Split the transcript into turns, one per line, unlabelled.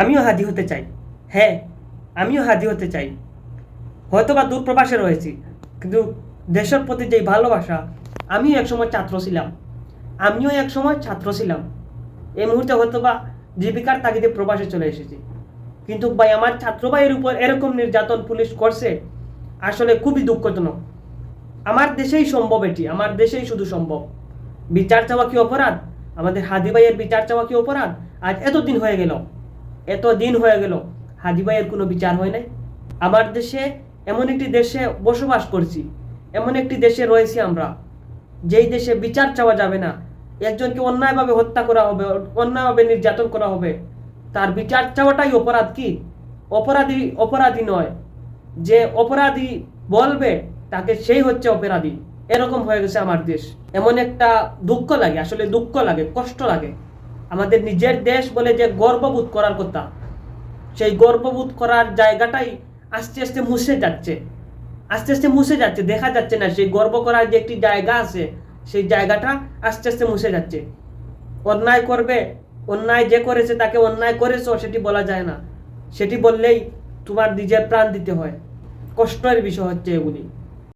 আমিও হাদি হতে চাই। হ্যাঁ আমিও হাদি হতে চাই। হয়তো বা দূর প্রবাসে রয়েছি, কিন্তু দেশের প্রতি যেই ভালোবাসা, আমিও একসময় ছাত্র ছিলাম। আমিও একসময় ছাত্র ছিলাম। এই মুহূর্তে হয়তো বা জীবিকার তাগিদে প্রবাসে চলে এসেছি। কিন্তু ভাই, আমার ছাত্র ভাইয়ের উপর এরকম নির্যাতন, পুলিশ করছে, আসলে খুবই দুঃখজনক। আমার দেশেই সম্ভব এটি, আমার দেশেই শুধু সম্ভব। বিচার চাওয়া কি অপরাধ? আমাদের হাদি ভাইয়ের বিচার চাওয়া কি অপরাধ? আজ এতদিন হয়ে গেল। এত দিন হয়ে গেল হাদি ভাইয়ের কোনো বিচার হয় নাই। আমার দেশে এমন একটি দেশে বসবাস করছি, এমন একটি দেশে রয়েছি আমরা। যেই দেশে বিচার চাওয়া যাবে না, একজনকে অন্যায়ভাবে হত্যা করা হবে, অন্যায়ভাবে নির্যাতন করা হবে, তার বিচার চাওয়াটাই অপরাধ কি? অপরাধী অপরাধী নয়। যে অপরাধী বলবে, তাকে সেই হচ্ছে অপরাধী। এরকম হয়ে গেছে আমার দেশ। এমন একটা দুঃখ লাগে, আসলে দুঃখ লাগে, কষ্ট লাগে। আমাদের নিজের দেশ বলে যে গর্ববোধ করার কথা। সেই গর্ববোধ করার জায়গাটাই আস্তে আস্তে মুছে যাচ্ছে। আস্তে আস্তে মুছে যাচ্ছে, দেখা যাচ্ছে না। সেই গর্ব করার যে একটি জায়গা আছে, সেই জায়গাটা আস্তে আস্তে মুছে যাচ্ছে। অন্যায় করবে, অন্যায় যে করেছে, তাকে অন্যায় করেছ, সেটি বলা যায় না। সেটি বললেই তোমার নিজের প্রাণ দিতে হয়। কষ্টের বিষয় হচ্ছে এগুলি।